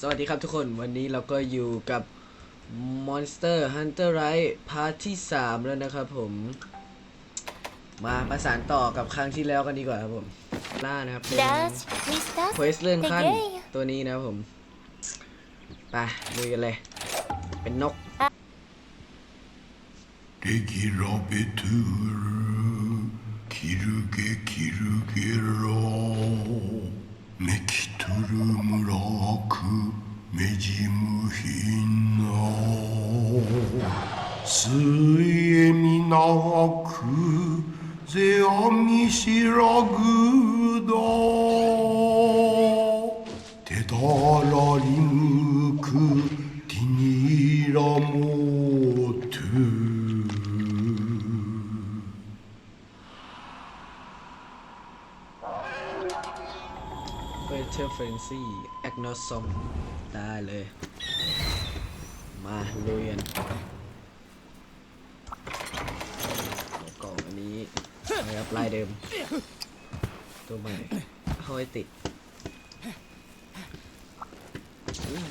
สวัสดีครับทุกคนวันนี้เราก็อยู่กับ Monster Hunter Rise พาร์ทที่ 3 แล้วนะครับผม มาประสานต่อกับครั้งที่แล้วกันดีกว่าครับผม ล่านะครับเป็นเควสเรื่องขั้นตัวนี้นะครับผม ไปดูกันเลย เป็นนก คิรุเกคิรุเกโร メキトルムラクメジムヒナスエミナクゼアミシラグダテダラリムクティニラモ เฟรนซี่แอคโนซอมได้เลย มาลุยกันกล่องอันนี้นะครับลายเดิม ตัวใหม่ห้อยติดอืม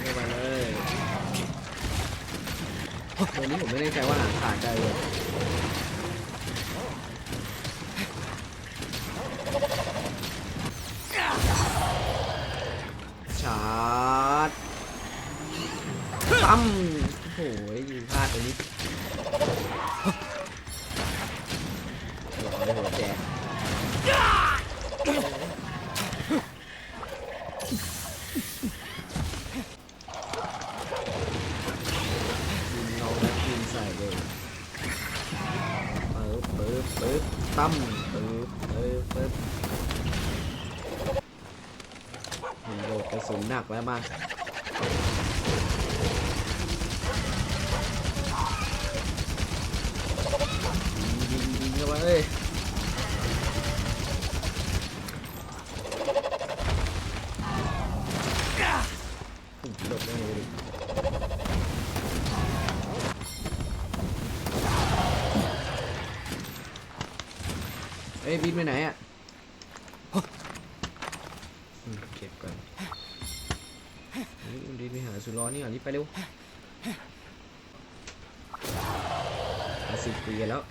เข้ามาเลยตัวนี้ผมไม่แน่ใจว่าหางขาดได้เลย ชาร์จปั๊มโอ้โหยิงพลาดตัวนี้หัวเลยหัวแจกยิงน้องแล้วยิงใส่เลยปึ๊บปึ๊บปึ๊บตั้มปึ๊บปึ๊บปึ๊บ เห็นโดดกระสุนหนักแล้วมายิงยิงยิงเข้าไปเอ้ยอุ๊ยหลบได้ เอ้ยบินไปไหนอะเก็บก่อนนี่มันดีไปหาสุร้อนนี่ก่อนรีบไปเร็วสิบปีกันแล้ว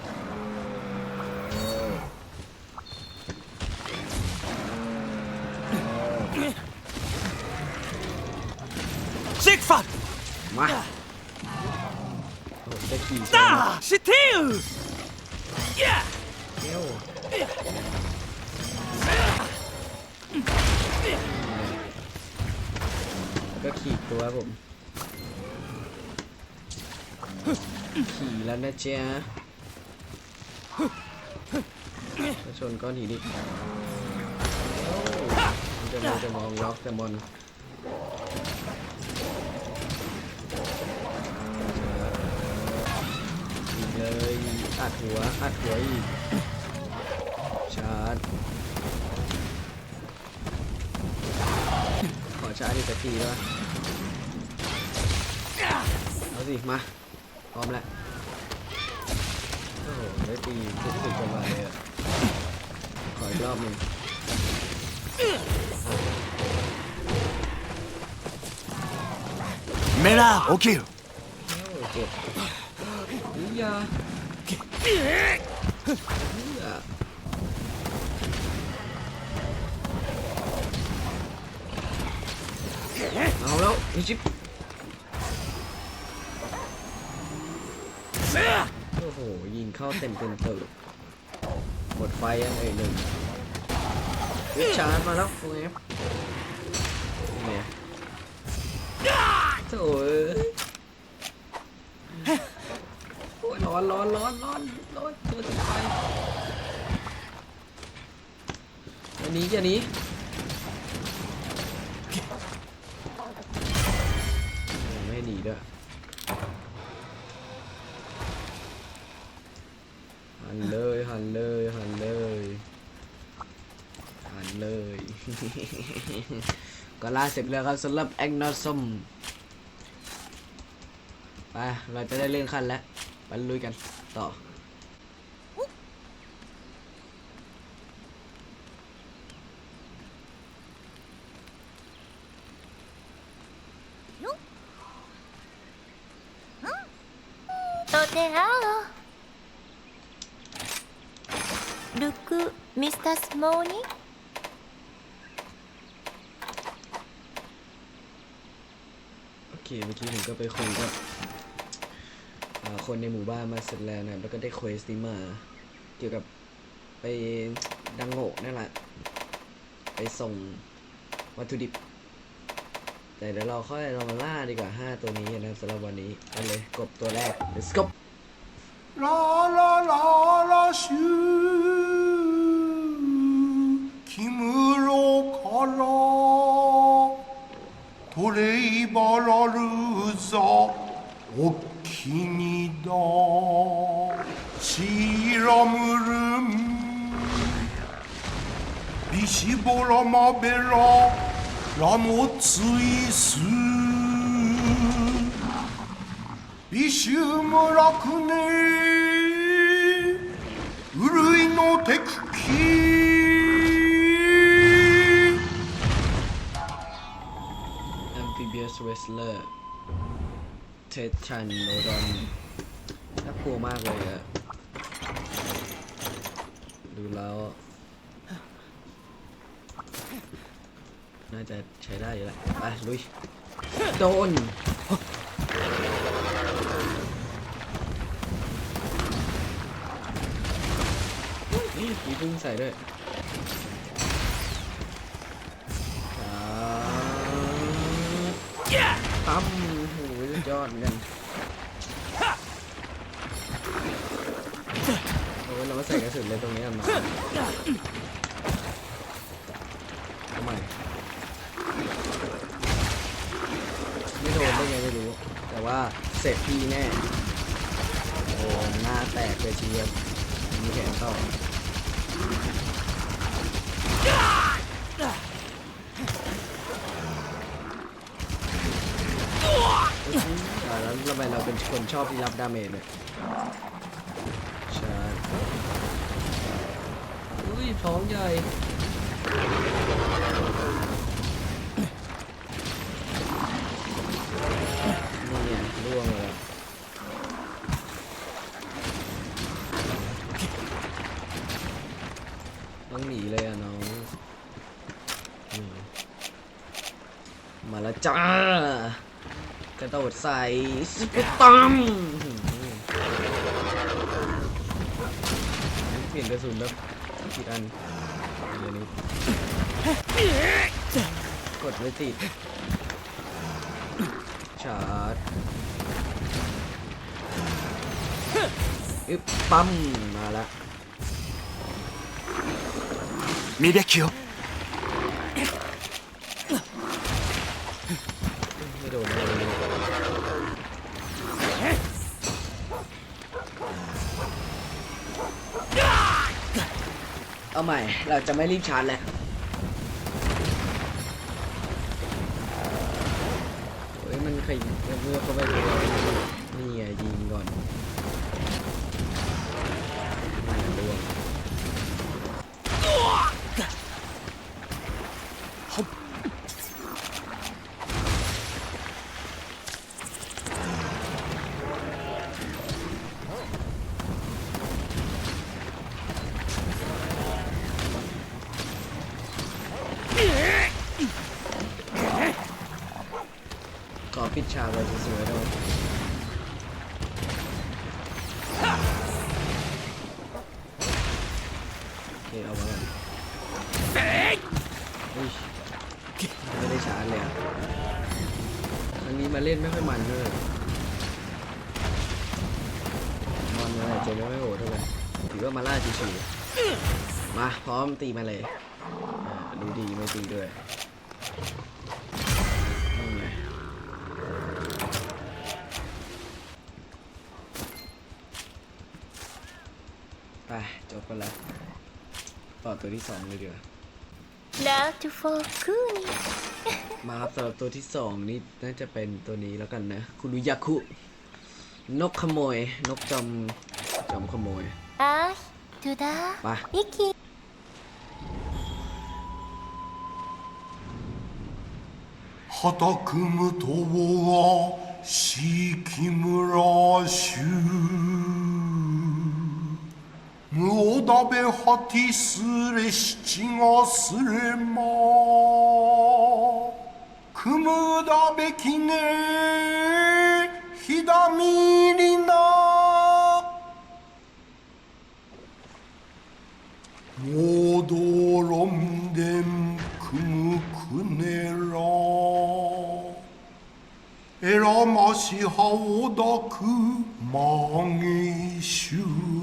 Da! Se till! Yeah! ก็ขี่ตัวผมขี่แล้วนะเจ้าชนก้อนหินอีกจะมองจะมองล็อกจะมอง อัดหัวอัดหัวอีกชาร์จขอชาร์จอีกสักทีได้ปะเอาสิมาพร้อมแล้วโอ้โหได้ตีทุกสุดจังหวะเลยอะขออีกรอบหนึ่ง メラー起きる โอ้เจ็บนี่ยานี่ยา เอาแล้วมีชิปโอ้โห ยิงเข้าเต็มเต็มตึกหมดไฟยังเอ่ยหนึ่งวิชาร์จมาแล้วโอ้ยเนี่ยโถ่เอ้ยโอ้ยร้ อนร้อนร้อนร้อนร้อนตัวติดไฟอันนี้อันนี้ไม่หนีด้วยหันเลยหันเลยหันเลยหันเลยก็ล่าเสร็จแล้วครับสำหรับแองนอสมไปเราจะได้เล่นขั้นแล้ว ลุยกันต่อ とてあおルクミスタースモーニ โอเค เมื่อกี้ผมก็ไปคุยกับอ่า คนในหมู่บ้านมาเสร็จแล้วนะครับแล้วก็ได้เควสนี้มา เกี่ยวกับไปดังโง่นั่นแหละ ไปส่งวัตถุดิบ แต่เดี๋ยวเราค่อยเรามาล่าดีกว่า 5 ตัวนี้นะครับสำหรับวันนี้เอาเลยกบตัวแรก let's go ララララシュキムロからトレイバラルザおき にだシーラムルンビシボラマベララモツイスビシュムラクネウルイの敵機 amphibious wrestler เทชันโนดอนน่ากลัวมากเลยอะดูแล้ว น่าจะใช้ได้อยู่แหละไปลุย โดนนี่มีพึ่งใส่ด้วยครับปั๊ม อ้โหสุดยอดเหมือนกันโอ้ยเรามาใส่กระสุนเลยตรงนี้อะมาทำไมไม่โดนได้ไงไม่รู้ แต่ว่าเสร็จพี่แน่ โอ้หน้าแตกเลยทีเดียวมีแขนต่อ อ่าแล้วทำไมเราเป็น คนชอบที่รับดาเมจเนี่ยใช่อุ้ยท้องใหญ่นี่ไงร่วงเลยต้องหนีเลยอะน้อง มาแล้วจ้า ระโดดใส่สกุตัมเปลี่ยนกระสุนแล้วกี่อันเดี๋ยวนี้กดไว้ติดชาร์จปั๊มมาแล้วมีเด็กเขียว เอาใหม่ เราจะไม่รีบชาร์จแล้ว เฮ้ย มันขยิบเมื่อเข้าไปเอุ้ยไม่ได้ชาร์จเลยอันนี้มาเล่นไม่ค่อยมันเลยมันอะไรเจไม่ค่อยโหดเท่าไหร่ถือว่ามาล่าชิวๆมาพร้อมตีมาเลยอ่าดูดีไม่ตีด้วยนี่ไงไปจบไปแล้ว ต่อตัวที่สองเลยเดี๋ยว Love to for c o o มาครับสำหรับตัวที่สองนี่น่าจะเป็นตัวนี้แล้วกันนะ คุรุยาคุ นกขโมย นกจอมจอมขโมย I do that มา Vicky 畑無党がべはてすれ七がすれまくむだべきねひだみりな。おどろんでんくむくねらえらましはおだくまげしゅら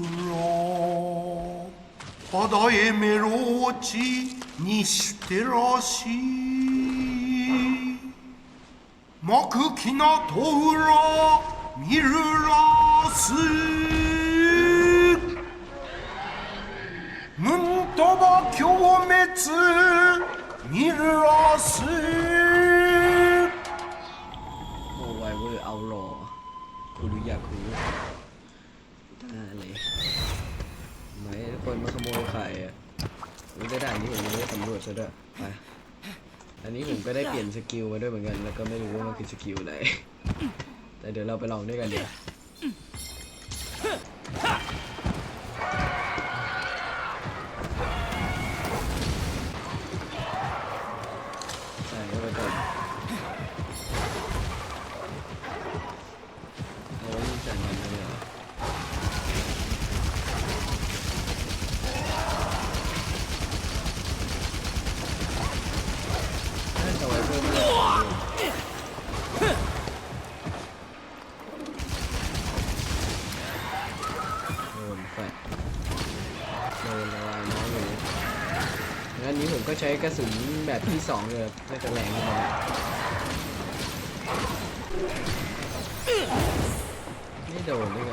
Pada je mir oči, niš te roši. Maku kina toura, miru rasu. Nun toba kyometsu, miru rasu. โอ้ไวเวอร์เอาหล่อคุรุยาคุอ่าเลย คนมาขโมยไข่อะได้ด่านนี้ผมยังไม่ได้สำรวจซะด้วยไปอันนี้ผมก็ได้เปลี่ยนสกิลมาด้วยเหมือนกัน แล้วก็ไม่รู้ว่ามันคือสกิลอะไรแต่เดี๋ยวเราไปลองด้วยกันเดี๋ยว ใช้กระสุนแบบที่สองเลยน่าจะแรงขึ้นมาไม่โดนได้ไง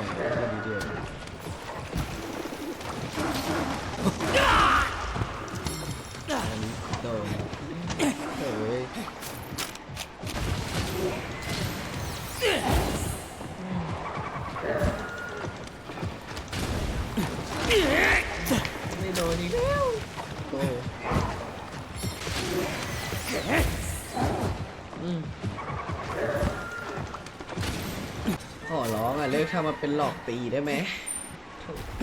ำมาเป็นหลอกตีได้ไหม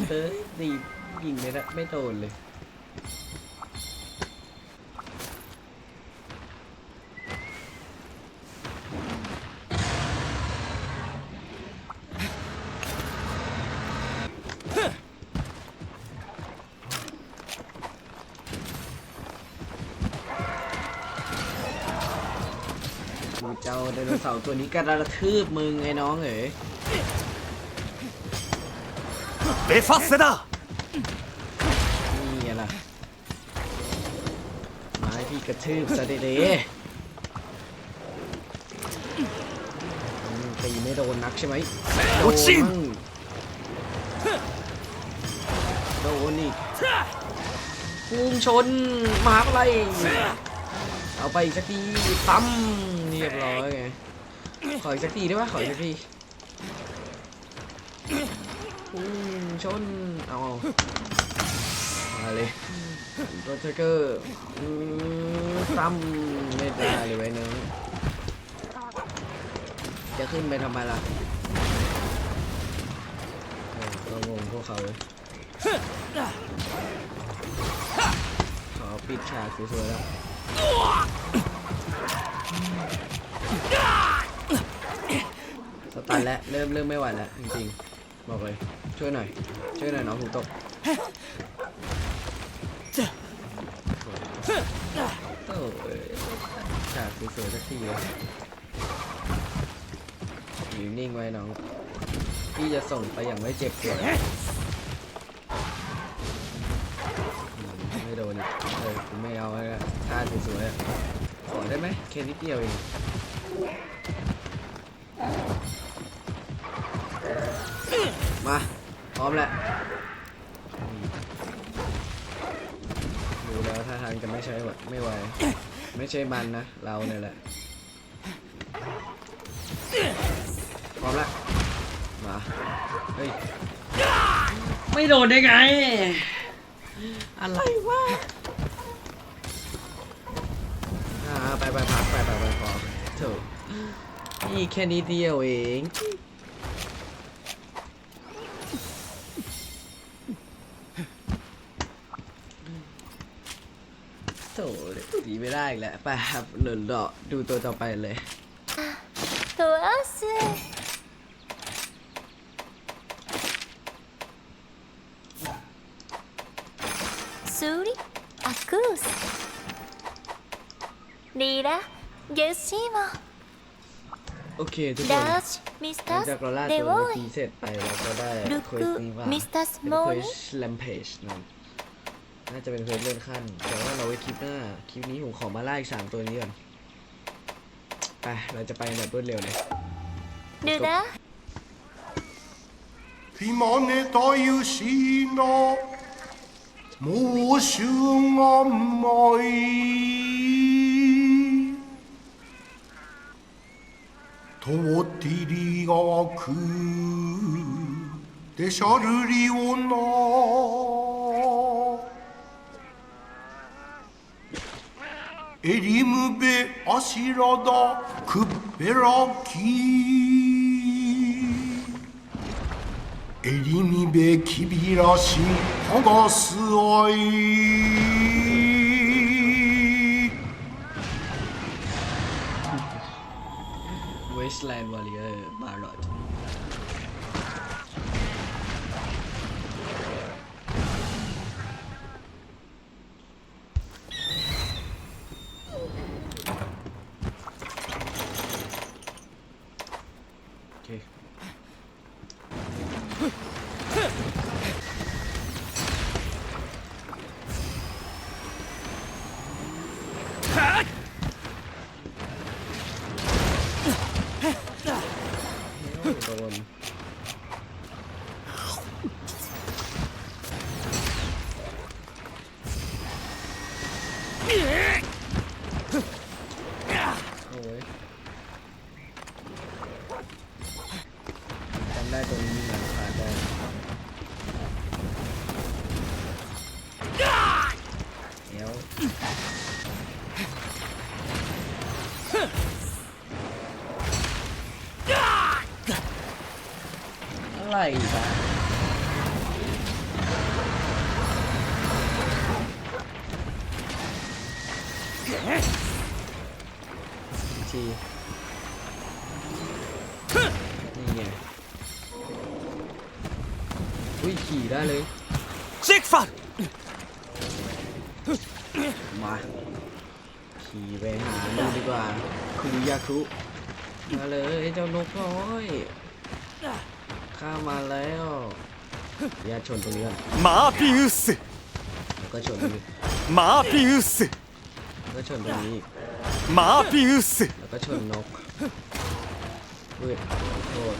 เอ้ยดียิงไม่ได้ไม่โดนเลย เจ้าไดโนเสาร์ตัวนี้กระทืบมึงไอ้น้องเอ๋ย เบฟัสเซดานี่ไงล่ะมาให้พี่กระชืบซะเดีๆอืไม่โดนนักใช่ไหมโดนมั่โดนอีกพุ่งชนมหาอะไร เอาไปอีกสักทีตั้มเรียบร้อยไง ขออีกสักทีได้ไหมขออีกสักที พุ่งชนเอามาเลยโรเทเกอร์ตั้มไม่ได้เลยไว้เนื้อจะขึ้นไปทำไมล่ะเออก็งงพวกเขาเลยขอปิดฉากสวยๆแล้วสตันแล้วเริ่มเริ่มไม่ไหวแล้วจริงๆ บอกเลย ช่วยหน่อย ช่วยหน่อยน้องถูกตกโอ้ยฉากสวยๆสักทีเลยอยู่นิ่งไว้น้อง พี่จะส่งไปอย่างไม่เจ็บปวดไม่โดนเออกูไม่เอาแล้วท่าสวยๆขอได้ไหมแค่นิดเดียวเอง มา พร้อมแล้วดูแล้วท่าทางจะไม่ใช่วะไม่ไหว ไม่ใช่มันนะ เราเนี่ยแหละ พร้อมละมา เฮ้ย ไม่โดนได้ไง อะไรวะอ่าไปไปพักไปไปไปพอเถอะนี่แค่นี้เดียวเอง หดีไม่ได้อีกแล้วไปคหลุนหอดูตัวต่อไปเลย ตัวสซูริอากูสดีละเยชิโมโอเคทุกคนหลังจากเราล่าตัวเมื่อกี้เสร็จไปเราก็ได้ลุกคุยตีว่ามิสเอร์เป็นคุยแลมเพจนะ น่าจะเป็นเควสเลื่อนขั้น แต่ว่าเราไว้คลิปหน้า คลิปนี้ผมขอมาล่าอีกสามตัวนี้ก่อน ไป เราจะไปแบบรวดเร็วเลย ルダ今ねたゆしなもうしゅがまいとってりがくでしゃるりおな エリムベアシラダクッペラキエリミベキビラシハガスアイ。Waistline โขี่ได้เลยซิกฟัดมา ขี่ไปหาดูดีกว่าคุณยาคุมาเลยเจ้านกน้อยข้ามาแล้วอย่าชนตรงนี้ก่อนมาพิอุสก็ชนตรงนี้มาพิอุสก็ชนตรงนี้มาพิอุสแล้วก็ชนนกเวทโทษ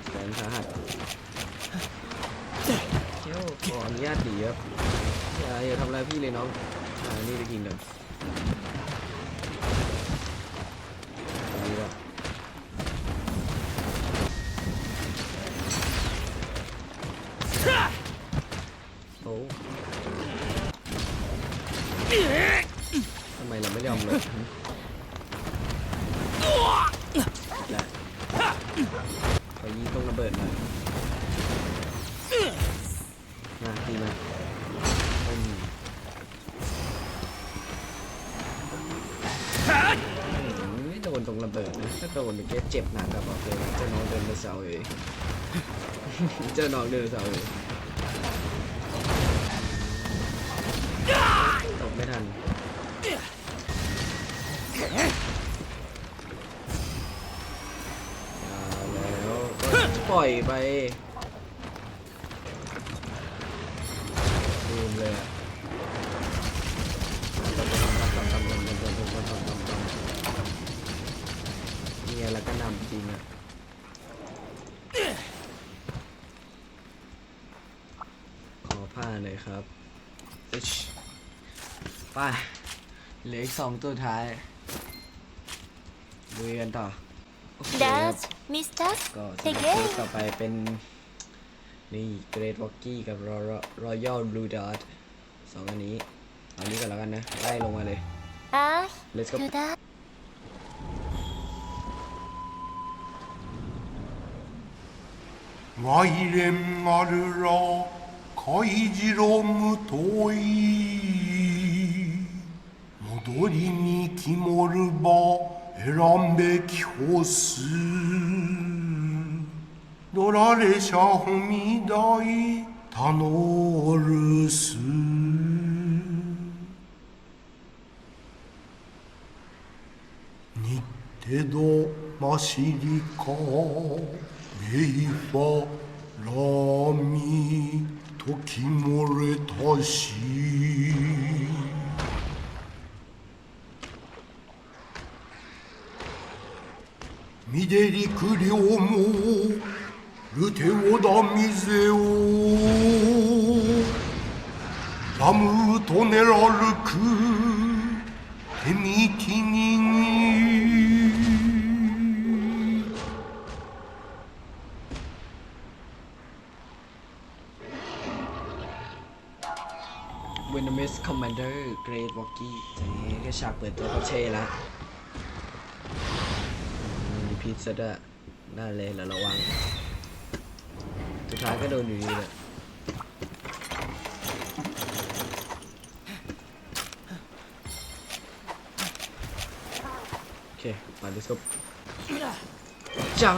ดแสนสาหัสเที่ยวขออนุญาตดีครับอย่าอย่าทำอะไรพี่เลยน้องอ่านี่ไปกินเลยดีว่ะโอ้ทำไมเราไม่ยอมเลย เจ้าน้องเดินเสาเลยตกไม่ทันแล้วปล่อยไปลืมเลยอะเนี่ยแล้วก็นำจริงอะ ครับอิ๊ชไปเหลืออีกสองตัวท้ายลุยกันต่อโอเคครับ Does Mr. ก็สำหรับ Take เกม it ต่อไปเป็น นี่เกรดวอกกี้กับรอยัลบลูดอทสองอันนี้เอานี้ก่อนแล้วกันนะ ไล่ลงมาเลย Ah Let's go. to the ワイレンマル 貝じろむとい戻りにきもるばえらんべきほす。乗られしゃほみだいたのるす。にってどましりかめいばらみミ。時漏れたし。みでりくりょうもるてをだみぜを。ダムとねらるく手みきに i n m i s Commander Great Walkie นี่ก็ฉากเปิดตัวก็เช่ละมีพิษซะด้วยน่าเลยแล้วระวัง สุดท้ายก็โดนอยู่ดีเลยโอเคไป let's go จ้า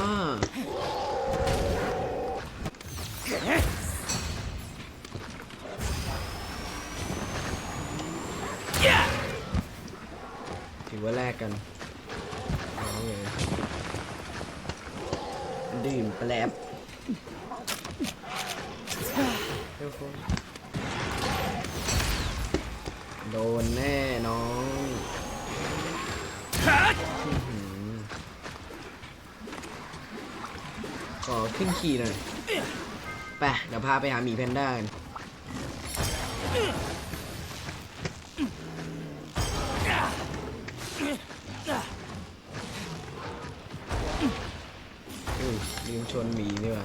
กันดื่มแปลบโดนแน่น้องอื้อหือขอขึ้นขี่หน่อย ไป เดี๋ยวพาไปหาหมีแพนด้ากัน อุ้ยลืมชนหมีนี่หว่า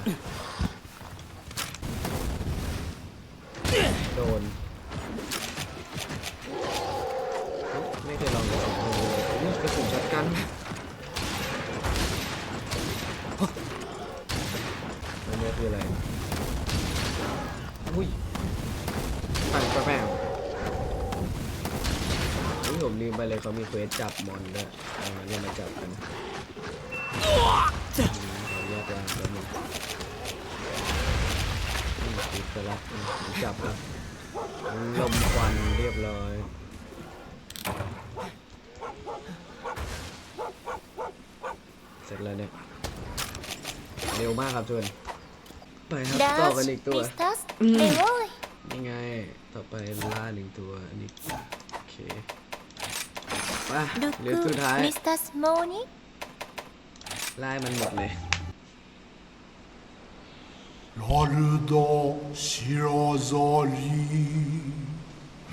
โดนเฮ้ยไม่เคยลองกระสุนธนูเลยอุ๊ยกระสุนช็อตกันอันนี้คืออะไร อุ้ยปั่นแป๊บๆอุ้ยผมลืมไปเลยเขามีเควสจับมอนด้วย เอาเรียกมาจับกันขอแยกวางแป๊บนึงอืมติดไปแล้วอืมผมจับแล้วลมควันเรียบร้อยเสร็จแล้วเนี่ยเร็วมากครับทุกคนไปครับต่อกัน Does อีกตัว Mr. Leroy นี่ไงต่อไปล่าหนึ่งตัวอันนี้โอเค ไปเหลือ Look สุดท้าย Mr. Smony ไล่มันหมดเลย ラルダ知らざり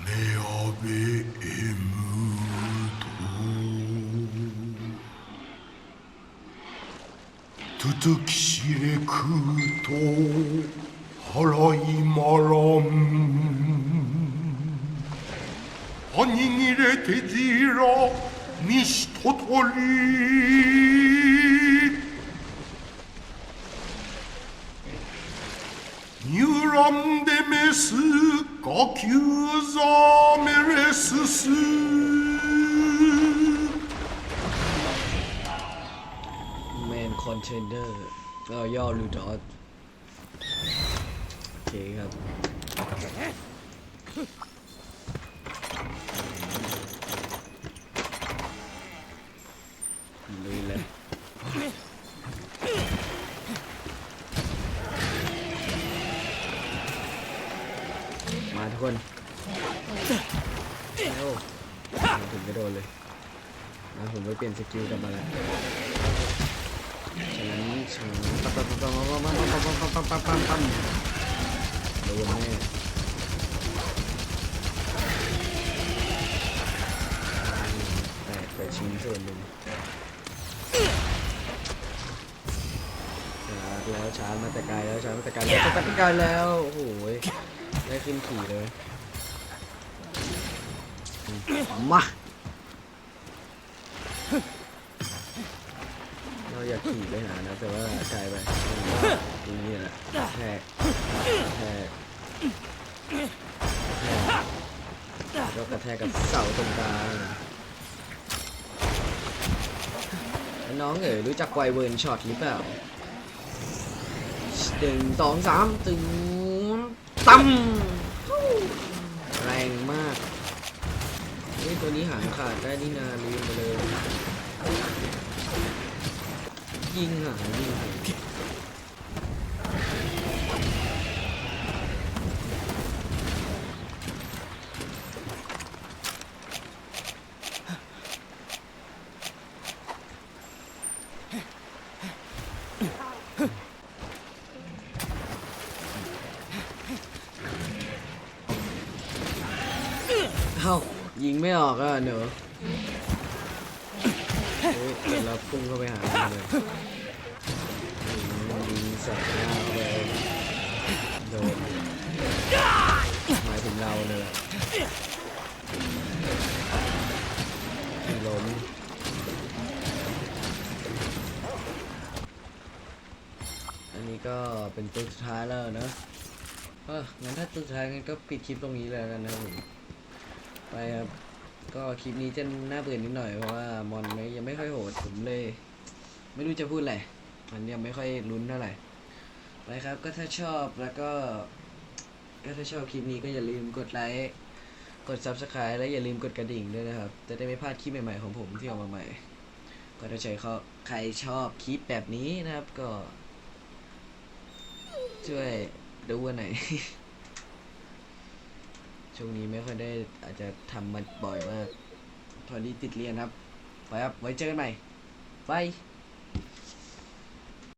目あべえむとトゥトゥキシレクと払いまらんおにぎれてじらみしととり ニューラン Panini te dirò, mis totoli. Neuron demes, kakyuza meresusu. Main contender เออย่อลูดอสโอเคครับ นเอ้าผมไปเปลี่ยนสกิลกลับมาแล้วฉะนั้นฉะนั้นปั๊บปั๊บปั๊บปั๊บปั๊บปั๊บปั๊บปั๊บปั๊บปั๊บปั๊บโดนแน่แตกไปชิ้นส่วนหนึ่งชาร์จแล้วชาร์จมาแต่ไกลแล้วชาร์จมาแต่ไกลแล้วชาร์จมาแต่ไกลแล้วโอ้โหได้ขึ้นขี่เลยมา เรา อยากขี่ไปหานะ แต่ว่าไกลไปตรงนี้แหละแทกแทกแทกแล้วกระแทกกับเสาตรงกลางน้องเอ๋ยรู้จักไวเวิร์นช็อตหรือเปล่าหนึ่งสองสามตึงตั้มแรงมากเฮ้ยตัวนี้หางขาดได้นี่นาลืมไปเลย ยิงหางยิงหางเอ้ายิงไม่ออกอะเนอะเดี๋ยวเราพุ่งเข้าไปหา เลยยิงใส่หน้าเข้าไปโดนหมายถึงเราเลยล้มอันนี้ก็เป็นตัวสุดท้ายแล้วนะเอองั้นถ้าตัวสุดท้ายงั้นก็ปิดคลิปตรงนี้เลยกันนะผมไปครับก็คลิปนี้จะน่าเบื่อนิดหน่อยเพราะว่ามอนไม่ยังไม่ค่อยโหดผมเลย ไม่รู้จะพูดอะไรมันยังไม่ค่อยลุ้นเท่าไหร่ไปครับ ก็ถ้าชอบแล้วก็ ก็ถ้าชอบคลิปนี้ก็อย่าลืมกดไลค์กด subscribe และอย่าลืมกดกระดิ่งด้วยนะครับ จะได้ไม่พลาดคลิปใหม่ๆของผมที่ออกมาใหม่ก็ถ้าใครเขาใครชอบคลิปแบบนี้นะครับก็ ช่วยดูวันไหนช่วงนี้ไม่ค่อยได้อาจจะทำมันบ่อยมากพอดีติดเรียนครับ ไปครับ ไว้เจอกันใหม่ บาย